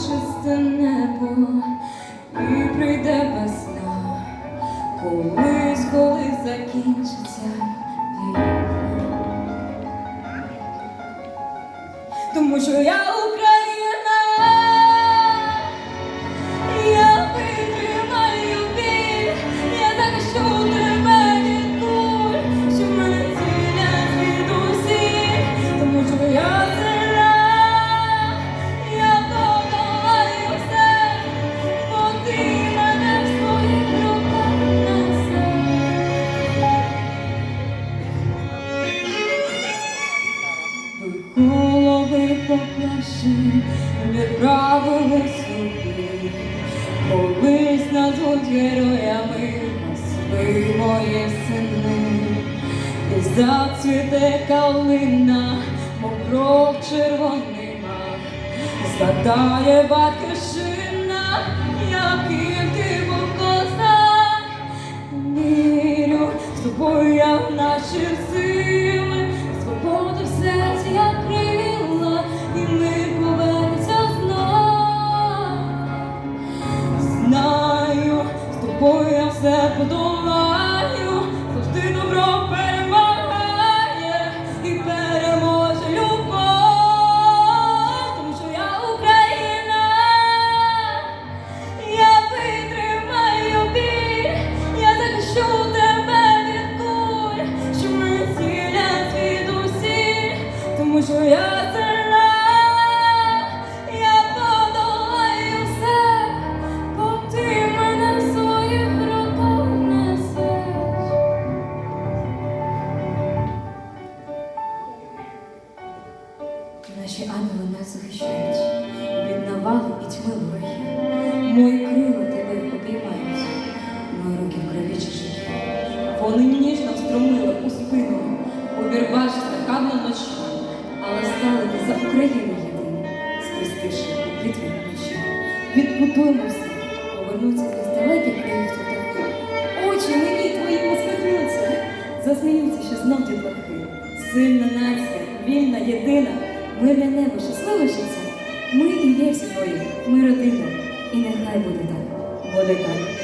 чисте небо і прийде весна, колись, коли закінчиться війна. Тому що я українка. Поклавши, правили собі, колись назвуть героями спи моє сини, і зацвіте калина, мов кров червоний мак, згадає батьківщина, яким Вони ніжно встромили у спину, обірвавшись нахабно вночі, але стали за Україну єдині, схрестивши у битві вночі. Відбудуємо все, повернуться з далеких країв птахи. Очі мені твої посміхнуться, засміються, що знов дітлахи. Сильна нація, вільна, єдина, мирне небо, щасливе життя. Ми і є всі твої, ми родина, і нехай буде так, буде так.